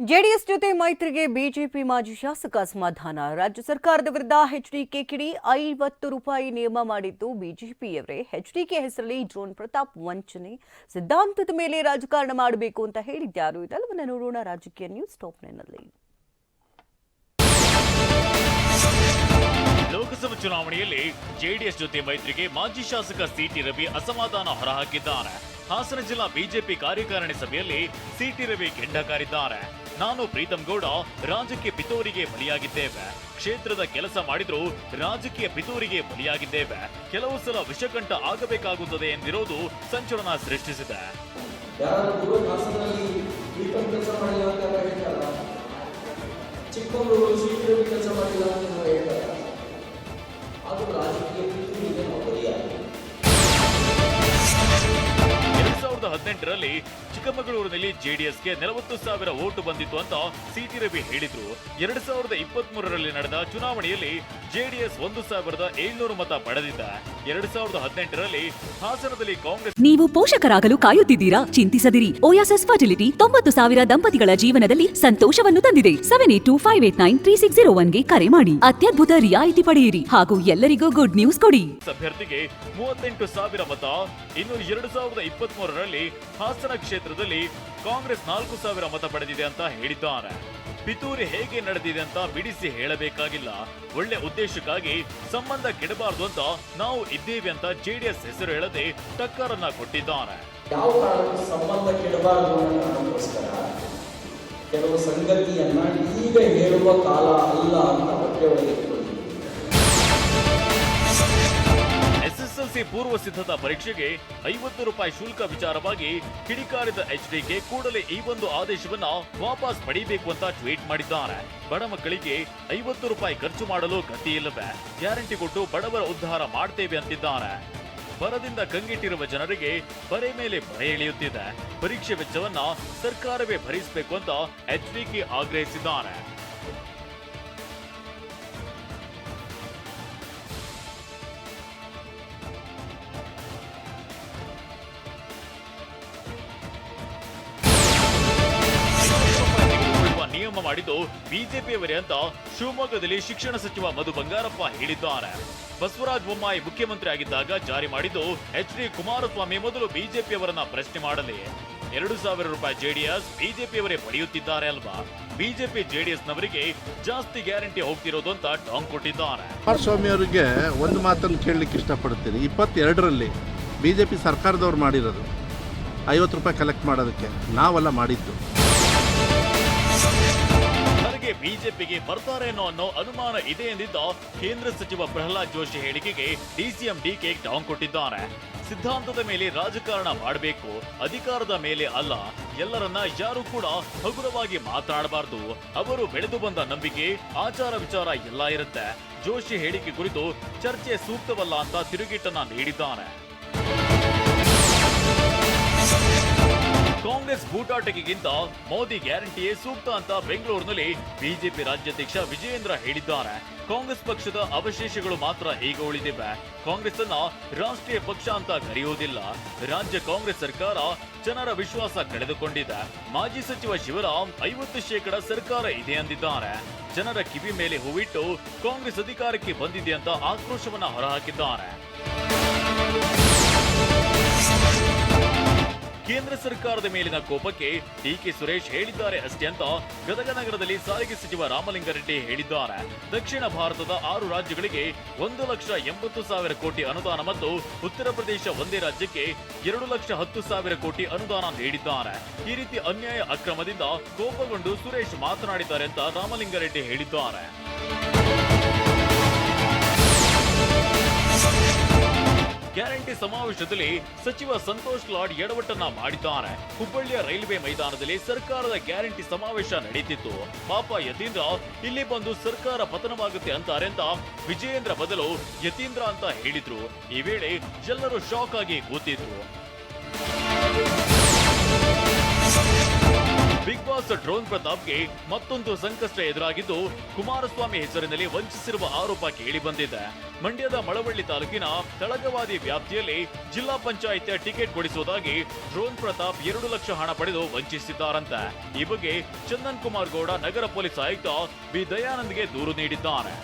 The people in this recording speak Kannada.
ಜೆಡಿಎಸ್ ಜೊತೆ ಮೈತ್ರಿಗೆ ಬಿಜೆಪಿ ಮಾಜಿ ಶಾಸಕ ಅಸಮಾಧಾನ. ರಾಜ್ಯ ಸರ್ಕಾರದ ವಿರುದ್ಧ ಎಚ್ಡಿಕೆ ಕಿಡಿ ಐವತ್ತು ರೂಪಾಯಿ ನಿಯಮ ಮಾಡಿದ್ದು ಬಿಜೆಪಿಯವರೇ. ಎಚ್ಡಿಕೆ ಹೆಸರಲ್ಲಿ ಜೋನ್ ಪ್ರತಾಪ್ ವಂಚನೆ. ಸಿದ್ಧಾಂತದ ಮೇಲೆ ರಾಜಕಾರಣ ಮಾಡಬೇಕು ಅಂತ ಹೇಳಿದ್ಯಾರು. ಇದೆಲ್ಲವನ್ನ ನೋಡೋಣ ರಾಜಕೀಯ ನ್ಯೂಸ್ ಟಾಪ್ ನೈನ್ನಲ್ಲಿ. ಲೋಕಸಭಾ ಚುನಾವಣೆಯಲ್ಲಿ ಜೆಡಿಎಸ್ ಜೊತೆ ಮೈತ್ರಿಗೆ ಮಾಜಿ ಶಾಸಕ ಸಿಟಿ ರವಿ ಅಸಮಾಧಾನ ಹೊರಹಾಕಿದ್ದಾರೆ. ಹಾಸನ ಜಿಲ್ಲಾ ಬಿಜೆಪಿ ಕಾರ್ಯಕಾರಿಣಿ ಸಭೆಯಲ್ಲಿ ಸಿಟಿ ರವಿ ಕೆಂಡ ಕಾರಿದ್ದಾರೆ. ನಾನು ಪ್ರೀತಂ ಗೌಡ ರಾಜಕೀಯ ಪಿತೂರಿಗೆ ಬಲಿಯಾಗಿದ್ದೇವೆ. ಕ್ಷೇತ್ರದ ಕೆಲಸ ಮಾಡಿದ್ರು ರಾಜಕೀಯ ಪಿತೂರಿಗೆ ಬಲಿಯಾಗಿದ್ದೇವೆ. ಕೆಲವು ಸಲ ವಿಷಕಂಠ ಆಗಬೇಕಾಗುತ್ತದೆ ಎಂದಿರೋದು ಸಂಚಲನ ಸೃಷ್ಟಿಸಿದೆ. ಯಾರಾದರೂ ಚಿಕ್ಕಮಗಳೂರಿನಲ್ಲಿ ಜೆಡಿಎಸ್ಗೆ ನಲವತ್ತು ಸಾವಿರ ಓಟು ಬಂದಿತ್ತು ಅಂತ ಸಿಟಿ ರವಿ ಹೇಳಿದ್ರು. ಎರಡ್ ಸಾವಿರದ ಇಪ್ಪತ್ತ್ ಮೂರರಲ್ಲಿ ನಡೆದ ಚುನಾವಣೆಯಲ್ಲಿ ಜೆಡಿಎಸ್ ಒಂದು ಸಾವಿರದ ಏಳ್ನೂರು ಮತ ಪಡೆದಿದ್ದ. ಎರಡ್ ಸಾವಿರದ ಹದಿನೆಂಟರಲ್ಲಿ ಹಾಸನದಲ್ಲಿ ಕಾಂಗ್ರೆಸ್ ನೀವು ಪೋಷಕರಾಗಲು ಕಾಯುತ್ತಿದ್ದೀರಾ? ಚಿಂತಿಸದಿರಿ. ಓಯಾಸಸ್ ಫರ್ಟಿಲಿಟಿ ತೊಂಬತ್ತು ಸಾವಿರ ದಂಪತಿಗಳ ಜೀವನದಲ್ಲಿ ಸಂತೋಷವನ್ನು ತಂದಿದೆ. Seven eight two five eight nine three six zero ಒನ್ಗೆ ಕರೆ ಮಾಡಿ. ಅತ್ಯದ್ಭುತ ರಿಯಾಯಿತಿ ಪಡೆಯಿರಿ. ಹಾಗೂ ಎಲ್ಲರಿಗೂ ಗುಡ್ ನ್ಯೂಸ್ ಕೊಡಿ. ಅಭ್ಯರ್ಥಿಗೆ ಮೂವತ್ತೆಂಟು ಸಾವಿರ ಮತ. ಇನ್ನು ಎರಡು ಸಾವಿರದ ಇಪ್ಪತ್ತ್ ಮೂರರಲ್ಲಿ ಹಾಸನ ಕ್ಷೇತ್ರದಲ್ಲಿ ಕಾಂಗ್ರೆಸ್ ನಾಲ್ಕು ಸಾವಿರ ಮತ ಪಡೆದಿದೆ ಅಂತ ಹೇಳಿದ್ದಾರೆ. ಪಿತೂರಿ ಹೇಗೆ ನಡೆದಿದೆ ಅಂತ ಬಿಡಿಸಿ ಹೇಳಬೇಕಾಗಿಲ್ಲ. ಒಳ್ಳೆ ಉದ್ದೇಶಕ್ಕಾಗಿ ಸಂಬಂಧ ಕೆಡಬಾರದು ಅಂತ ನಾವು ಇದ್ದೇವೆ ಅಂತ ಜೆಡಿಎಸ್ ಹೆಸರು ಹೇಳದೆ ಟಕ್ಕರನ್ನ ಕೊಟ್ಟಿದ್ದಾರೆ. ಯಾವ ಕಾರಣಕ್ಕೂ ಸಂಬಂಧ ಕೆಡಬಾರದು ಅನ್ನೋದಕ್ಕೋಸ್ಕರ ಕೆಲವು ಸಂಗತಿಯನ್ನ ಈಗ ಹೇಳುವ ಕಾಲ ಅಲ್ಲ ಅಂತ ಹೊಟ್ಟೆ ಒಳಗೆ ಎಸ್ಎಸ್ಎಲ್ಸಿ ಪೂರ್ವ ಸಿದ್ಧತಾ ಪರೀಕ್ಷೆಗೆ ಐವತ್ತು ರೂಪಾಯಿ ಶುಲ್ಕ ವಿಚಾರವಾಗಿ ಕಿಡಿಕಾರಿದ ಎಚ್ಡಿಕೆ ಕೂಡಲೇ ಈ ಒಂದು ಆದೇಶವನ್ನ ವಾಪಸ್ ಪಡೆಯಬೇಕು ಅಂತ ಟ್ವೀಟ್ ಮಾಡಿದ್ದಾರೆ. ಬಡ ಮಕ್ಕಳಿಗೆ ಐವತ್ತು ರೂಪಾಯಿ ಖರ್ಚು ಮಾಡಲು ಗತಿ ಗ್ಯಾರಂಟಿ ಕೊಟ್ಟು ಬಡವರ ಉದ್ಧಾರ ಮಾಡ್ತೇವೆ ಅಂತಿದ್ದಾರೆ. ಬರದಿಂದ ಕಂಗಿಟ್ಟಿರುವ ಜನರಿಗೆ ಬರೆ ಮೇಲೆ ಬರೆ ಇಳಿಯುತ್ತಿದೆ ಪರೀಕ್ಷೆ ವೆಚ್ಚವನ್ನ ಸರ್ಕಾರವೇ ಭರಿಸಬೇಕು ಅಂತ ಎಚ್ಡಿಕೆ ಆಗ್ರಹಿಸಿದ್ದಾರೆ. ಮಾಡಿದ್ದು ಬಿಜೆಪಿಯವರೇ ಅಂತ ಶಿವಮೊಗ್ಗದಲ್ಲಿ ಶಿಕ್ಷಣ ಸಚಿವ ಮಧು ಬಂಗಾರಪ್ಪ ಹೇಳಿದ್ದಾರೆ. ಬಸವರಾಜ ಬೊಮ್ಮಾಯಿ ಮುಖ್ಯಮಂತ್ರಿ ಆಗಿದ್ದಾಗ ಜಾರಿ ಮಾಡಿದ್ದು ಎಚ್ ಡಿ ಕುಮಾರಸ್ವಾಮಿ ಮೊದಲು ಬಿಜೆಪಿಯವರನ್ನ ಪ್ರಶ್ನೆ ಮಾಡಲಿ. ಎರಡು ಸಾವಿರ ರೂಪಾಯಿ ಜೆಡಿಎಸ್ ಬಿಜೆಪಿಯವರೇ ಪಡೆಯುತ್ತಿದ್ದಾರೆ ಅಲ್ವಾ? ಬಿಜೆಪಿ ಜೆಡಿಎಸ್ ನವರಿಗೆ ಜಾಸ್ತಿ ಗ್ಯಾರಂಟಿ ಹೋಗ್ತಿರೋದು ಅಂತ ಟಾಂಗ್ ಕೊಟ್ಟಿದ್ದಾರೆ. ಕುಮಾರಸ್ವಾಮಿ ಅವರಿಗೆ ಒಂದು ಮಾತನ್ನು ಕೇಳಲಿಕ್ಕೆ ಇಷ್ಟಪಡ್ತೀನಿ ಇಪ್ಪತ್ತೆರಡರಲ್ಲಿ ಬಿಜೆಪಿ ಸರ್ಕಾರದವ್ರು ಮಾಡಿರೋದು ಐವತ್ತು ರೂಪಾಯಿ ಕಲೆಕ್ಟ್ ಮಾಡೋದಕ್ಕೆ ನಾವೆಲ್ಲ ಮಾಡಿದ್ದು. ನನಗೆ ಬಿಜೆಪಿಗೆ ಬರ್ತಾರೇನೋ ಅನ್ನೋ ಅನುಮಾನ ಇದೆ ಎಂದಿದ್ದ ಕೇಂದ್ರ ಸಚಿವ ಪ್ರಹ್ಲಾದ್ ಜೋಶಿ ಹೇಳಿಕೆಗೆ ಡಿಸಿಎಂ ಡಿಕೆ ಡಾಂಗ್ ಕೊಟ್ಟಿದ್ದಾರೆ. ಸಿದ್ಧಾಂತದ ಮೇಲೆ ರಾಜಕಾರಣ ಮಾಡಬೇಕು, ಅಧಿಕಾರದ ಮೇಲೆ ಅಲ್ಲ, ಎಲ್ಲರನ್ನ ಯಾರು ಕೂಡ ಹಗುರವಾಗಿ ಮಾತನಾಡಬಾರದು ಅವರು ಬೆಳೆದು ಬಂದ ನಂಬಿಕೆ, ಆಚಾರ ವಿಚಾರ ಎಲ್ಲ ಇರುತ್ತೆ. ಜೋಶಿ ಹೇಳಿಕೆ ಕುರಿತು ಚರ್ಚೆ ಸೂಕ್ತವಲ್ಲ ಅಂತ ತಿರುಗೇಟನ್ನ ನೀಡಿದ್ದಾರೆ. ಕಾಂಗ್ರೆಸ್ ಬೂಟಾಟಿಕೆಗಿಂತ ಮೋದಿ ಗ್ಯಾರಂಟಿಯೇ ಸೂಕ್ತ ಅಂತ ಬೆಂಗಳೂರಿನಲ್ಲಿ ಬಿಜೆಪಿ ರಾಜ್ಯಾಧ್ಯಕ್ಷ ವಿಜಯೇಂದ್ರ ಹೇಳಿದ್ದಾರೆ. ಕಾಂಗ್ರೆಸ್ ಪಕ್ಷದ ಅವಶೇಷಗಳು ಮಾತ್ರ ಈಗ ಉಳಿದಿವೆ. ಕಾಂಗ್ರೆಸ್ ಅನ್ನ ರಾಷ್ಟ್ರೀಯ ಪಕ್ಷ ಅಂತ ಕರೆಯುವುದಿಲ್ಲ. ರಾಜ್ಯ ಕಾಂಗ್ರೆಸ್ ಸರ್ಕಾರ ಜನರ ವಿಶ್ವಾಸ ಕಳೆದುಕೊಂಡಿದೆ. ಮಾಜಿ ಸಚಿವ ಶಿವರಾಮ್ ಐವತ್ತು ಶೇಕಡ ಸರ್ಕಾರ ಇದೆ ಅಂದಿದ್ದಾರೆ. ಜನರ ಕಿವಿ ಮೇಲೆ ಹೂವಿಟ್ಟು ಕಾಂಗ್ರೆಸ್ ಅಧಿಕಾರಕ್ಕೆ ಬಂದಿದೆ ಅಂತ ಆಕ್ರೋಶವನ್ನ ಹೊರಹಾಕಿದ್ದಾರೆ. ಕೇಂದ್ರ ಸರ್ಕಾರದ ಮೇಲಿನ ಕೋಪಕ್ಕೆ ಡಿಕೆ ಸುರೇಶ್ ಹೇಳಿದ್ದಾರೆ ಅಷ್ಟೇ ಅಂತ ಗದಗ ನಗರದಲ್ಲಿ ಸಾರಿಗೆ ಸಚಿವ ರಾಮಲಿಂಗಾರೆಡ್ಡಿ ಹೇಳಿದ್ದಾರೆ. ದಕ್ಷಿಣ ಭಾರತದ ಆರು ರಾಜ್ಯಗಳಿಗೆ ಒಂದು ಲಕ್ಷ ಎಂಬತ್ತು ಸಾವಿರ ಕೋಟಿ ಅನುದಾನ ಮತ್ತು ಉತ್ತರ ಪ್ರದೇಶ ಒಂದೇ ರಾಜ್ಯಕ್ಕೆ ಎರಡು ಲಕ್ಷ ಹತ್ತು ಸಾವಿರ ಕೋಟಿ ಅನುದಾನ ನೀಡಿದ್ದಾರೆ. ಈ ರೀತಿ ಅನ್ಯಾಯ ಅಕ್ರಮದಿಂದ ಕೋಪಗೊಂಡು ಸುರೇಶ್ ಮಾತನಾಡಿದ್ದಾರೆ ಅಂತ ರಾಮಲಿಂಗಾರೆಡ್ಡಿ ಹೇಳಿದ್ದಾರೆ. ಗ್ಯಾರಂಟಿ ಸಮಾವೇಶದಲ್ಲಿ ಸಚಿವ ಸಂತೋಷ್ ಲಾಡ್ ಎಡವಟ್ಟನ್ನ ಮಾಡಿದ್ದಾರೆ ಹುಬ್ಬಳ್ಳಿಯ ರೈಲ್ವೆ ಮೈದಾನದಲ್ಲಿ ಸರ್ಕಾರದ ಗ್ಯಾರಂಟಿ ಸಮಾವೇಶ ನಡೀತಿತ್ತು. ಪಾಪ ಯತೀಂದ್ರ, ಇಲ್ಲಿ ಬಂದು ಸರ್ಕಾರ ಪತನವಾಗುತ್ತೆ ಅಂತಾರೆ ಅಂತ ವಿಜಯೇಂದ್ರ ಬದಲು ಯತೀಂದ್ರ ಅಂತ ಹೇಳಿದ್ರು. ಈ ವೇಳೆ ಎಲ್ಲರೂ ಶಾಕ್ ಆಗಿ ಕೂತಿದ್ರು ಬಾಸ್ ಡ್ರೋನ್ ಪ್ರತಾಪ್ಗೆ ಮತ್ತೊಂದು ಸಂಕಷ್ಟ ಎದುರಾಗಿದ್ದು ಕುಮಾರಸ್ವಾಮಿ ಹೆಸರಿನಲ್ಲಿ ವಂಚಿಸಿರುವ ಆರೋಪ ಕೇಳಿ ಬಂದಿದೆ. ಮಂಡ್ಯದ ಮಳವಳ್ಳಿ ತಾಲೂಕಿನ ತಳಗವಾದಿ ವ್ಯಾಪ್ತಿಯಲ್ಲಿ ಜಿಲ್ಲಾ ಪಂಚಾಯಿತಿಯ ಟಿಕೆಟ್ ಕೊಡಿಸುವುದಾಗಿ ಡ್ರೋನ್ ಪ್ರತಾಪ್ ಎರಡು ಲಕ್ಷ ಹಣ ಪಡೆದು ವಂಚಿಸಿದ್ದಾರಂತೆ. ಈ ಬಗ್ಗೆ ಚಂದನ್ ಕುಮಾರ್ ಗೌಡ ನಗರ ಪೊಲೀಸ್ ಆಯುಕ್ತ ಬಿ ದಯಾನಂದ್ಗೆ ದೂರು ನೀಡಿದ್ದಾರೆ.